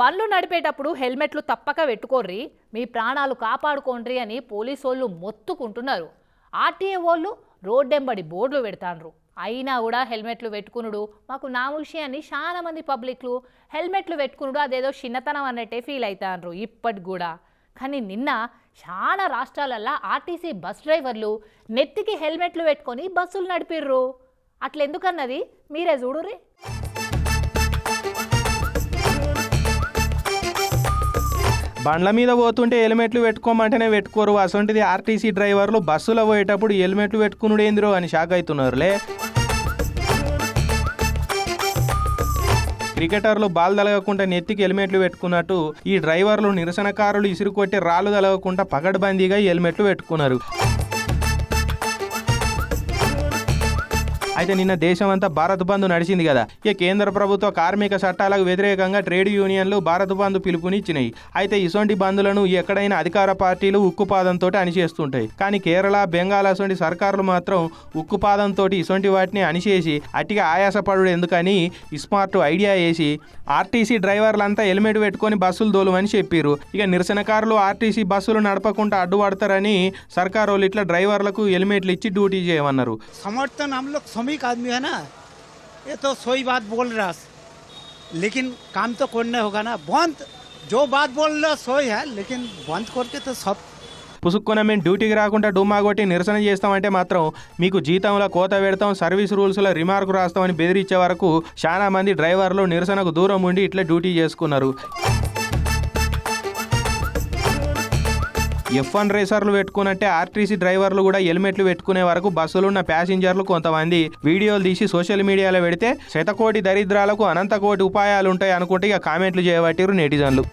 బండ్లు నడిపేటప్పుడు హెల్మెట్లు తప్పక పెట్టుకోర్రి మీ ప్రాణాలు కాపాడుకోండి అని పోలీసు వాళ్ళు మొత్తుకుంటున్నారు. ఆర్టీఏ వాళ్ళు రోడ్డెంబడి బోర్డులు పెడతాండ్రు. అయినా కూడా హెల్మెట్లు పెట్టుకునుడు మాకు నా విషయాన్ని చాలా మంది పబ్లిక్లు హెల్మెట్లు పెట్టుకునుడు అదేదో చిన్నతనం అన్నట్టే ఫీల్ అవుతాండ్రు ఇప్పటికి కూడా. కానీ నిన్న చాలా రాష్ట్రాలల్లో ఆర్టీసీ బస్ డ్రైవర్లు నెత్తికి హెల్మెట్లు పెట్టుకొని బస్సులు నడిపిర్రు. అట్లెందుకన్నది? మీరే చూడుర్రి. బండ్ల మీద పోతుంటే హెల్మెట్లు పెట్టుకోమంటేనే పెట్టుకోరు. అసొంటిది ఆర్టీసీ డ్రైవర్లు బస్సులో పోయేటప్పుడు హెల్మెట్లు పెట్టుకునుడేందిరో అని షాక్ అవుతున్నారులే క్రికెటర్లు బాల్ తలగకుండా నెత్తికి హెల్మెట్లు పెట్టుకున్నట్టు ఈ డ్రైవర్లు నిరసనకారులు ఇసురుకొట్టి రాళ్ళు తలగకుండా పగడ్బందీగా హెల్మెట్లు పెట్టుకున్నారు. అయితే నిన్న దేశం అంతా భారత్ బంద్ నడిచింది కదా. ఇక కేంద్ర ప్రభుత్వ కార్మిక చట్టాలకు వ్యతిరేకంగా ట్రేడ్ యూనియన్లు భారత్ బంద్ పిలుపునిచ్చినాయి. అయితే ఇసొంటి బంద్లను ఎక్కడైనా అధికార పార్టీలు ఉక్కుపాదంతో అణిచేస్తుంటాయి. కానీ కేరళ బెంగాల్ అసొంటి సర్కారులు మాత్రం ఉక్కుపాదంతో ఇసొంటి వాటిని అణిచేసి అట్టిగా ఆయాసపడు ఎందుకని స్మార్ట్ ఐడియా వేసి ఆర్టీసీ డ్రైవర్లంతా హెల్మెట్ పెట్టుకొని బస్సులు దోలుమని చెప్పారు ఇక నిరసనకారులు ఆర్టీసీ బస్సులు నడపకుండా అడ్డుపడతారని సర్కారు వాళ్ళు ఇట్లా డ్రైవర్లకు హెల్మెట్లు ఇచ్చి డ్యూటీ చేయమన్నారు. సమర్థన हम लोग श्रमिक आदमी है ना ये तो सोई बात बोल रहा लेकिन काम तो करना होगा ना बंद जो बात बोल रहा सोई है लेकिन बंद करके तो सब పుసుక్కున మేము డ్యూటీకి రాకుండా డుమ్మా కొట్టి నిరసన చేస్తామంటే మాత్రం మీకు జీతంలో కోత పెడతాం సర్వీస్ రూల్స్లో రిమార్క్ రాస్తామని బెదిరించే వరకు చాలా మంది డ్రైవర్లు నిరసనకు దూరం ఉండి ఇట్లా డ్యూటీ చేసుకున్నారు ఎఫ్ వన్ రేసర్లు పెట్టుకున్నట్టే ఆర్టీసీ డ్రైవర్లు కూడా హెల్మెట్లు పెట్టుకునే వరకు బస్సులున్న ప్యాసింజర్లు కొంతమంది. వీడియోలు తీసి సోషల్ మీడియాలో పెడితే శతకోటి దరిద్రాలకు అనంత కోటి ఉపాయాలు ఉంటాయి అనుకుంటే ఇక కామెంట్లు చేయబట్టిరు నెటిజన్లు.